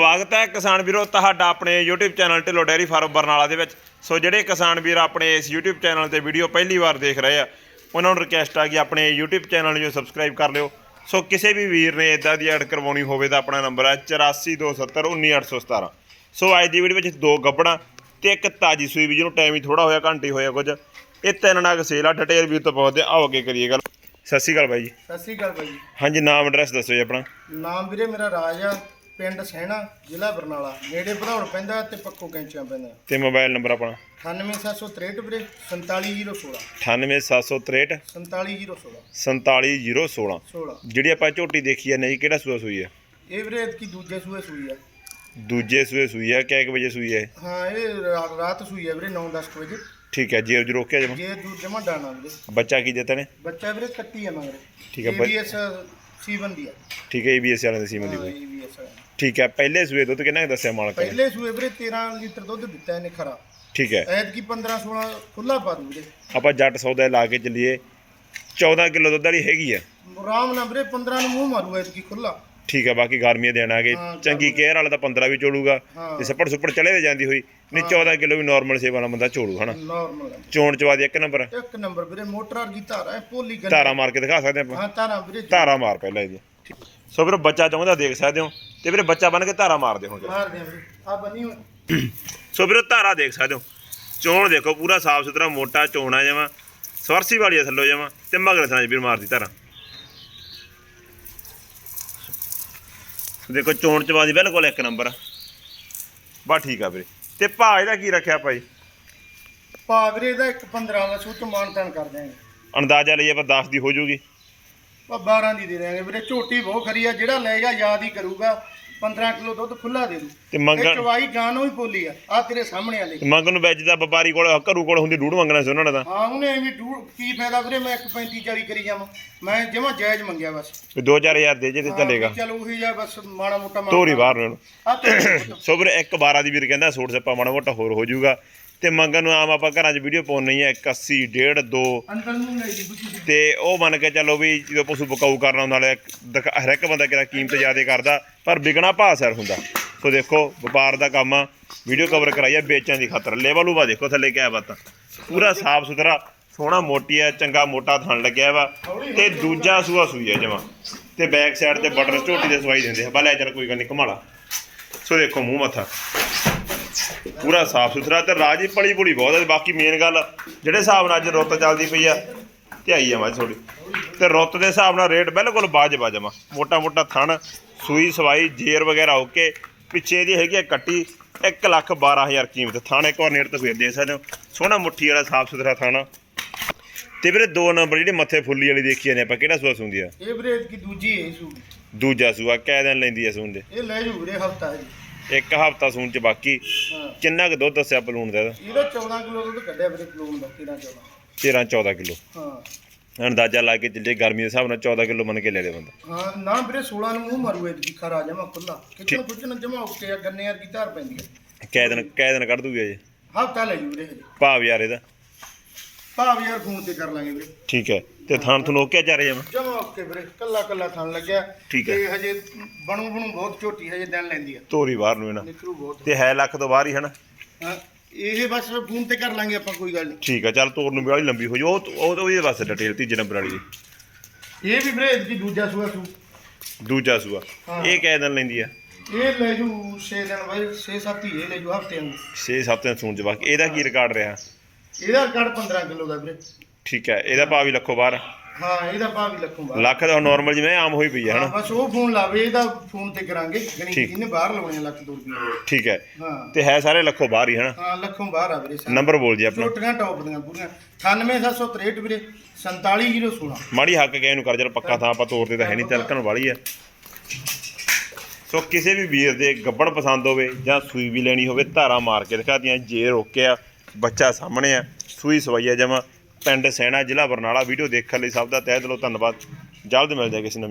ਸਵਾਗਤ ਹੈ ਕਿਸਾਨ ਵੀਰੋ ਤੁਹਾਡਾ ਆਪਣੇ YouTube channel Dhillon dairy farm Barnala ਦੇ ਵਿੱਚ। ਸੋ ਜਿਹੜੇ ਕਿਸਾਨ ਵੀਰ ਆਪਣੇ ਇਸ YouTube ਚੈਨਲ ਤੇ ਵੀਡੀਓ ਪਹਿਲੀ ਵਾਰ ਦੇਖ ਰਹੇ ਆ ਉਹਨਾਂ ਨੂੰ ਰਿਕਵੈਸਟ ਆ ਕਿ ਆਪਣੇ YouTube ਚੈਨਲ ਨੂੰ ਸਬਸਕ੍ਰਾਈਬ ਕਰ ਲਿਓ। ਸੋ ਕਿਸੇ ਵੀ ਵੀਰ ਨੇ ਇਦਾਂ ਦੀ ਐਡ ਕਰਵਾਉਣੀ ਹੋਵੇ ਤਾਂ ਆਪਣਾ ਨੰਬਰ ਹੈ 8427191817 ਸੋ ਅੱਜ ਦੀ ਵੀਡੀਓ ਵਿੱਚ ਦੋ ਗੱਬੜਾਂ ਤੇ ਇੱਕ ਤਾਜੀ ਸੂਈ ਵੀ ਜਿਹਨੂੰ ਟਾਈਮ ਹੀ ਥੋੜਾ ਹੋਇਆ ਘੰਟੇ ਹੋਇਆ ਕੁਝ। ਇਹ ਤਿੰਨ ਨਾਗ ਸੇਲ ਆ ਡਿਟੇਲ ਵੀ ਤੋਂ ਪਹੁੰਚਦੇ ਆਓ ਅੱਗੇ ਕਰੀਏ ਗੱਲ। ਸਤਿ ਸ਼੍ਰੀ ਅਕਾਲ ਬਾਈ ਜੀ। ਸਤਿ ਸ੍ਰੀ ਅਕਾਲ ਬਾਈ ਜੀ। ਹਾਂਜੀ ਨਾਮ ਐਡਰੈਸ ਦੱਸੋ ਜੀ ਆਪਣਾ। ਨਾਮ ਵੀਰੇ ਮੇਰਾ ਰਾਜ ਆ। ਪਿੰਡ ਸਹਿਣਾ ਜ਼ਿਲ੍ਹਾ ਬਰਨਾਲਾ। ਨੇੜੇ ਭਦੌੜ ਪੈਂਦਾ ਤੇ ਪੱਕੋ ਕੈਂਚੀਆਂ ਪੈਂਦਾ ਤੇ ਮੋਬਾਈਲ ਨੰਬਰ ਆਪਣਾ? 98763 ਵੀਰੇ 47016 98763 47016 47016 16 ਜਿਹੜੀ ਆਪਾਂ ਝੋਟੀ ਦੇਖੀ ਹੈ ਨਹੀਂ ਕਿਹੜਾ ਸੂਆ ਸੂਈ ਹੈ? ਇਹ ਵੀਰੇ ਕੀ ਦੂਜੇ ਸੂਏ ਸੂਈ ਆ ਦੂਜੇ ਸੂਏ ਸੂਈ ਹੈ ਕਿੰਨੇ ਵਜੇ ਸੂਈ ਹੈ ਹਾਂ ਇਹ ਰਾ- ਰਾਤ ਸੂਈ ਆ ਵੀਰੇ 9-10 ਵਜੇ। ਠੀਕ ਹੈ ਜੇਰ ਜਰੋ ਕੇ ਜਮਾ? ਜੇ ਦੂਰ ਜਮਾ ਡਾਣਾ ਵੀਰੇ। ਬੱਚਾ ਕੀ ਦਿੱਤਾ ਨੇ? ਬੱਚਾ ਵੀਰੇ ਕੱਟੀ ਆ ਮਗਰ ਠੀਕ ਆ ਬਾਈ। ਸੀਵਨ ਦੀ ਆ। ਠੀਕ ਹੈ ਏਬੀਐਸ ਵਾਲਿਆਂ ਦੇ ਸੀਮਨ ਦੀ ਹਾਂ ABS। ਠੀਕ ਹੈ ਪਹਿਲੇ ਸੂਏ ਦੁੱਧ ਕਿੰਨਾ ਕੁ ਦੱਸਿਆ ਮਾਲਕ ਨੇ? ਪਹਿਲੇ ਸੂਏ ਵੀਰੇ 13 ਲੀਟਰ ਦੁੱਧ ਦਿੱਤਾ ਇਹਨੇ ਖਰਾ। ਠੀਕ ਹੈ। ਐਤ ਕੀ 15-16 ਖੁੱਲਾ ਪਾ ਦੂ ਵੀਰੇ। ਆਪਾਂ ਜੱਟ ਸੌਦਾ ਲਾ ਕੇ ਚੱਲੀਏ। 14 ਕਿਲੋ ਦੁੱਧ ਵਾਲੀ ਹੈਗੀ ਆ। ਆਰਾਮ ਨਾਲ ਵੀਰੇ 15 ਨੂੰ ਮੂੰਹ ਮਾਰੂ ਐਤ ਕੀ ਖੁੱਲਾ ਠੀਕ ਹੈ ਬਾਕੀ ਗਰਮੀਆਂ ਦੇਣ ਆ ਗਏ ਹਾਂ, ਚੰਗੀ ਕੇਅਰ ਵਾਲਾ ਤਾਂ 15 ਵੀ ਚੋਲੂਗਾ ਹਾਂ। ਤੇ ਸੱਪੜ ਸੁੱਪੜ ਚਲੇ ਵੀ ਜਾਂਦੀ ਹੋਈ। ਨਹੀਂ 14 ਕਿਲੋ ਵੀ ਨਾਰਮਲ ਸੇਵਾ ਵਾਲਾ ਬੰਦਾ ਚੋਲੂ ਹਨਾ? ਨਾਰਮਲ ਚੋਣ ਚਵਾ ਦੀ ਇੱਕ ਨੰਬਰ ਇੱਕ ਨੰਬਰ ਵੀਰੇ ਮੋਟਰ ਵਰਗੀ ਧਾਰਾ ਹੈ ਭੋਲੀ ਗੰਨ ਧਾਰਾ ਮਾਰ ਕੇ ਦਿਖਾ ਸਕਦੇ ਆਪਾਂ? ਹਾਂ ਧਾਰਾ ਵੀਰੇ ਧਾਰਾ ਮਾਰ ਪਹਿਲਾਂ ਇਹਦੀ। ਸੋ ਵੀਰ ਬੱਚਾ ਚਾਹੁੰਦਾ ਦੇਖ ਸਕਦੇ ਹੋ। ਤੇ ਵੀਰੇ ਬੱਚਾ ਬਣ ਕੇ ਧਾਰਾ ਮਾਰਦੇ ਹੁਣ ਮਾਰ ਦੇ ਵੀਰੇ। ਆ ਬਣੀ ਹੋਈ। ਸੋ ਵੀਰੇ ਧਾਰਾ ਦੇਖ ਸਕਦੇ ਹੋ। ਚੋਣ ਦੇਖੋ ਪੂਰਾ ਸਾਫ਼ ਸੁਥਰਾ ਮੋਟਾ ਚੋਣਾ ਜਮਾ। ਸਵਰਸੀ ਵਾਲੀ ਆ ਥੱਲੋ ਜਮਾ ਤੇ ਮਗਰ ਥਾਂ 'ਚ ਵੀਰ ਮਾਰਦੀ ਧਾਰਾ। ਦੇਖੋ ਚੋਣ ਚਵਾ ਦੀ ਬਿਲਕੁਲ ਇੱਕ ਨੰਬਰ। ਬਾ ਠੀਕ ਆ ਵੀਰੇ। ਤੇ ਭਾਅ ਇਹਦਾ ਕੀ ਰੱਖਿਆ ਭਾਈ? ਭਾ ਵੀਰੇ ਦਾ ਇੱਕ 15 ਦਾ ਸੂਚ ਮਾਨਤਨ ਕਰ ਦਿਆਂਗੇ। ਅੰਦਾਜ਼ਾ ਲਈ ਆਪਾਂ 10 ਦੀ ਹੋ ਜਾਊਗੀ ਆ 12 ਦੀ ਦੇ ਦਿਆਂਗੇ। ਵੀਰੇ ਝੋਟੀ ਬਹੁਤ ਖਰੀ ਆ ਜਿਹੜਾ ਲਏਗਾ ਯਾਦ ਹੀ ਕਰੂਗਾ। 15 ਕਿਲੋ ਦੁੱਧ ਖੁੱਲਾ ਦੇ ਦੂ। ਤੇ ਇਹ ਮੰਗਣ ਚਵਾਈ ਗਾਨੋਂ ਹੀ ਬੋਲੀ ਆ। ਆ ਤੇਰੇ ਸਾਹਮਣੇ ਵਾਲੀ। ਮੰਗਣ ਨੂੰ ਵੈਜ ਦਾ ਵਪਾਰੀ ਕੋਲ ਘਰੂ ਕੋਲ ਹੁੰਦੀ ਡੂੜ ਮੰਗਣਾ ਸੀ ਉਹਨਾਂ ਨੇ ਤਾਂ। ਹਾਂ ਉਹਨੇ ਐਵੇਂ ਡੂੜ ਕੀ ਫਾਇਦਾ ਵੀਰੇ ਮੈਂ 1.35 40 ਕਰੀ ਜਾਵਾਂ। ਮੈਂ ਜਮਾ ਜਾਇਜ਼ ਮੰਗਿਆ ਬਸ। ਵੀ 2000 ਦੇ ਜੇ ਤੇ ਚੱਲੇਗਾ। ਚਲ ਉਹੀ ਆ ਬਸ ਮਾੜਾ ਮੋਟਾ ਤੋਰੀ ਬਾਹਰ ਨੂੰ ਆ। ਪੁੱਤ। ਸੋ ਵੀਰੇ ਇੱਕ 12 ਦੀ ਵੀਰ ਕਹਿੰਦਾ ਸੂਟ ਸੱਪਾ ਮਾੜਾ ਮੋਟਾ ਹੋਰ ਹੋ ਜਾਊਗਾ। ਤੇ ਮੰਗਣ ਨੂੰ ਆਮ ਆਪਾਂ ਘਰਾਂ 'ਚ ਵੀਡੀਓ ਪਾਉਣੀ ਹੈ 81 1.5 2 ਅੰਦਰ ਨੂੰ ਲੈ ਜੀ ਬੁੱਝੀ ਤੇ ਉਹ ਮੰਨ ਕੇ ਚੱਲੋ ਵੀ ਜਦੋਂ ਪਸ਼ੂ ਬਕਾਊ ਕਰਨਾ ਨਾਲੇ ਦਿਖਾ- ਹਰ ਇੱਕ ਬੰਦਾ ਕਿਹੜਾ ਕੀਮਤ ਜ਼ਿਆਦਾ ਕਰਦਾ ਪਰ ਵਿਕਣਾ ਭਾਅ ਸਿਰ ਹੁੰਦਾ। ਸੋ ਦੇਖੋ ਵਪਾਰ ਦਾ ਕੰਮ ਆ ਵੀਡੀਓ ਕਵਰ ਕਰਾਈਆ ਵੇਚਣ ਦੀ ਖਾਤਰ। ਲੈਵਲ ਉਵਾ ਦੇਖੋ ਥੱਲੇ ਕਿਆ ਬਾਤ। ਪੂਰਾ ਸਾਫ਼ ਸੁਥਰਾ ਸੋਹਣਾ ਮੋਟੀ ਹੈ ਚੰਗਾ ਮੋਟਾ ਥਣ ਲੱਗਿਆ ਵਾ ਤੇ ਦੂਜਾ ਸੂਆ ਸੂਈ ਹੈ ਜਮਾ। ਤੇ ਬੈਕ ਸਾਈਡ ਤੇ ਬਟਰ ਝੋਟੀ ਦੇ ਸਵਾਈ ਦਿੰਦੇ ਆ। ਬਾ ਲੈ ਚੱਲ ਕੋਈ ਗੱਲ ਨਹੀਂ ਘਮਾਲਾ ਸੋ ਦੇਖੋ ਮੂੰਹ ਮੱਥਾ। ਪੂਰਾ ਸਾਫ਼ ਸੁਥਰਾ ਤੇ ਰਾਜੀ ਪਲੀ ਪੁਲੀ ਬਹੁਤ ਹੈ। ਬਾਕੀ ਮੇਨ ਗੱਲ ਜਿਹੜੇ ਹਿਸਾਬ ਨਾਲ ਅੱਜ ਰੁੱਤ ਚੱਲਦੀ ਪਈ ਆ ਤੇ ਆਈ ਆ ਮੈਂ ਥੋੜੀ ਤੇ ਰੁੱਤ ਦੇ ਹਿਸਾਬ ਨਾਲ ਰੇਟ ਬਿਲਕੁਲ ਬਾਜਬਾ ਜਮਾ। ਮੋਟਾ ਮੋਟਾ ਥਣ ਸੂਈ ਸਵਾਈ ਜੇਰ ਵਗੈਰਾ ਓਕੇ। ਪਿੱਛੇ ਦੀ ਹੈਗੀ ਕੱਟੀ 1 ਲੱਖ 12000 ਕੀਮਤ। ਥਣ ਇੱਕ ਵਾਰ ਨੇੜ ਤੋਂ ਫੇਰ ਦੇ ਸਕਦੇ ਹੋ। ਸੋਹਣਾ ਮੁੱਠੀ ਵਾਲਾ ਸਾਫ਼ ਸੁਥਰਾ ਥਣ। ਤੇ ਵੀਰੇ ਦੋ ਨੰਬਰ ਜਿਹੜੇ ਮੱਥੇ ਫੁੱਲੀ ਵਾਲੀ ਦੇਖੀ ਨੇ ਆਪਾਂ ਕਿਹੜਾ ਸੂਆ ਸੁੰਦੀ ਆ? ਇਹ ਵੀਰੇ ਕੀ ਦੂਜੀ ਹੈ ਸੂ ਦੂਜਾ ਸੂਆ ਕਹਿ ਦਿਨ ਲੈਂਦੀ ਆ ਸੂਣ ਦੇ। ਇਹ ਲੈ ਜੂ ਵੀਰੇ ਹਫਤਾ ਹੈ ਜੀ। ਇੱਕ ਹਫਤਾ ਸੂਣ ਚ ਬਾਕੀ। ਹਾਂ। ਕਿੰਨਾ ਕੁ ਦੁੱਧ ਦੱਸਿਆ ਪਲੂਣ ਦਾ ਇਹਦਾ? ਇਹਦਾ 14 ਕਿਲੋ ਦੁੱਧ ਕੱਢਿਆ ਵੀਰੇ ਪਲੂਨ ਦਾ 13 14 13 14 ਕਿਲੋ। ਹਾਂ। ਅੰਦਾਜ਼ਾ ਲਾ ਕੇ ਚੱਲੇ ਗਰਮੀ ਦੇ ਹਿਸਾਬ ਨਾਲ 14 ਕਿਲੋ ਮੰਨ ਕੇ ਲੈ ਲੈ ਬੰਦਾ। ਹਾਂ ਨਾ ਵੀਰੇ 16 ਨੂੰ ਮੂੰਹ ਮਾਰੂ ਇਹ ਖਰਾ ਜਮਾ ਖੁੱਲਾ ਕਿਚਨ ਕੁਚਨ ਜਮਾ ਓਕੇ ਆ ਗੰਨੇ ਕੀ ਧਾਰ ਪੈਂਦੀ ਹੈ ਕੈ ਦਿਨ ਕੈ ਦਿਨ ਕੱਢ ਦੂਗੀ ਅਜੇ। ਹਫਤਾ ਲੈ ਜੂ ਵੀਰੇ। ਭਾਵ ਯਾਰ ਇਹਦਾ। ਭਾਵ ਯਾਰ ਫੋਨ ਤੇ ਕਰ ਲਾਂਗੇ ਵੀਰੇ। ਠੀਕ ਹੈ ਤੇ ਥਾਣ ਤੋਂ ਲੋਕਿਆ ਜਾ ਰਿਹਾ ਜਮਾ ਓਕੇ ਵੀਰੇ ਕੱਲਾ ਕੱਲਾ ਖਾਣ ਲੱਗਿਆ। ਠੀਕ ਹੈ। ਤੇ ਹਜੇ ਬਣੂ ਬਣੂ ਬਹੁਤ ਝੋਟੀ ਹਜੇ ਦਿਨ ਲੈਂਦੀ ਆ। ਤੋਰੀ ਬਾਹਰ ਨੂੰ ਇਹਨਾਂ। ਨਿਕਰੂ ਬਹੁਤ। ਤੇ ਹੈ ਲੱਖ ਤੋਂ ਬਾਹਰ ਹੀ ਹਨਾ ਹਾਂ ਇਹ ਬਸ ਫੋਨ ਤੇ ਕਰ ਲਾਂਗੇ ਆਪਾਂ ਕੋਈ ਗੱਲ ਨਹੀਂ। ਠੀਕ ਹੈ ਚੱਲ ਤੋਰ ਨੂੰ ਵੀ ਵਾਲੀ ਲੰਬੀ ਹੋ ਜਾਊ ਉਹ ਉਹ ਉਹਦੇ ਵਾਸਤੇ ਡਿਟੇਲ ਤੀਜੇ ਨੰਬਰ ਵਾਲੀ ਦੀ। ਇਹ ਵੀ ਵੀਰੇ ਇਹਦੀ ਦੂਜਾ ਸੂਆ ਸੂ। ਦੂਜਾ ਸੂਆ। ਹਾਂ। ਇਹ ਕੈ ਦਿਨ ਲੈਂਦੀ ਆ? ਇਹ ਲੈ ਜੂ 6 ਦਿਨ ਬਾਈ 6-7 ਹੀ ਇਹ ਲੈ ਜੂ ਹਫ਼ਤੇ ਨੂੰ 6-7 ਦਿਨ ਸੂਣ ਬਾਕੀ ਇਹਦਾ ਕੀ ਰਿਕਾਰਡ ਰਿਹਾ? ਇਹਦਾ ਕੱਢ 15 ਕਿਲੋ ਦਾ ਵੀਰੇ। ਠੀਕ ਹੈ ਇਹਦਾ ਭਾਅ ਵੀ ਲੱਖੋ ਬਾਹਰ। ਹਾਂ ਇਹਦਾ ਭਾਅ ਵੀ ਲੱਖੂਗਾ ਲੱਖ ਦਾ ਨਾਰਮਲ ਜਿਵੇਂ ਆਮ ਹੋਈ ਪਈ ਹੈ ਹਾਂ ਹਨਾ? ਬਸ ਉਹ ਫੋਨ ਲਾਵੇ ਇਹਦਾ ਫੋਨ ਤੇ ਕਰਾਂਗੇ। ਠੀਕ। ਜਿਹਨੇ ਬਾਹਰ ਲਾਉਣੇ ਆ ਲੱਖ ਦੋ ਰੁਪਏ ਠੀਕ ਹੈ। ਹਾਂ। ਤੇ ਹੈ ਸਾਰੇ ਲੱਖੋ ਬਾਹਰ ਹੀ ਹਨਾ? ਹਾਂ ਲੱਖੋਂ ਬਾਹਰ ਆ ਵੀਰੇ ਸਾਰੇ। ਨੰਬਰ ਬੋਲ ਜੀ ਆਪਣਾ। ਝੋਟੀਆਂ ਟੌਪ ਦੀਆਂ ਪੂਰੀਆਂ। 98763 ਵੀਰੇ 47016 ਮਾੜੀ ਹੱਕ ਗਏ ਨੂੰ ਕਰ ਜਰ ਪੱਕਾ ਥਾਂ ਆਪਾਂ ਤੋਰਦੇ ਤਾਂ ਹੈ ਨਹੀਂ ਤਿਲਕਣ ਵਾਲੀ ਹੈ। ਸੋ ਕਿਸੇ ਵੀ ਵੀਰ ਦੇ ਗੱਬੜ ਪਸੰਦ ਹੋਵੇ ਜਾਂ ਸੂਈ ਵੀ ਲੈਣੀ ਹੋਵੇ ਧਾਰਾ ਮਾਰ ਕੇ ਦਿਖਾਤੀਆਂ ਜੇ ਰੋਕਿਆ ਬੱਚਾ ਸਾਹਮਣੇ ਆ। ਸੂਈ ਸਵਈਆ ਜਮਾ, ਪਿੰਡ ਸੈਣਾ, ਜ਼ਿਲ੍ਹਾ ਬਰਨਾਲਾ। ਵੀਡੀਓ ਦੇਖਣ ਲਈ ਸਭ ਦਾ ਤਹਿ ਦਿਲੋਂ ਧੰਨਵਾਦ। ਜਲਦ ਮਿਲ ਜਾਏ ਕਿਸੇ ਨਵੀਂ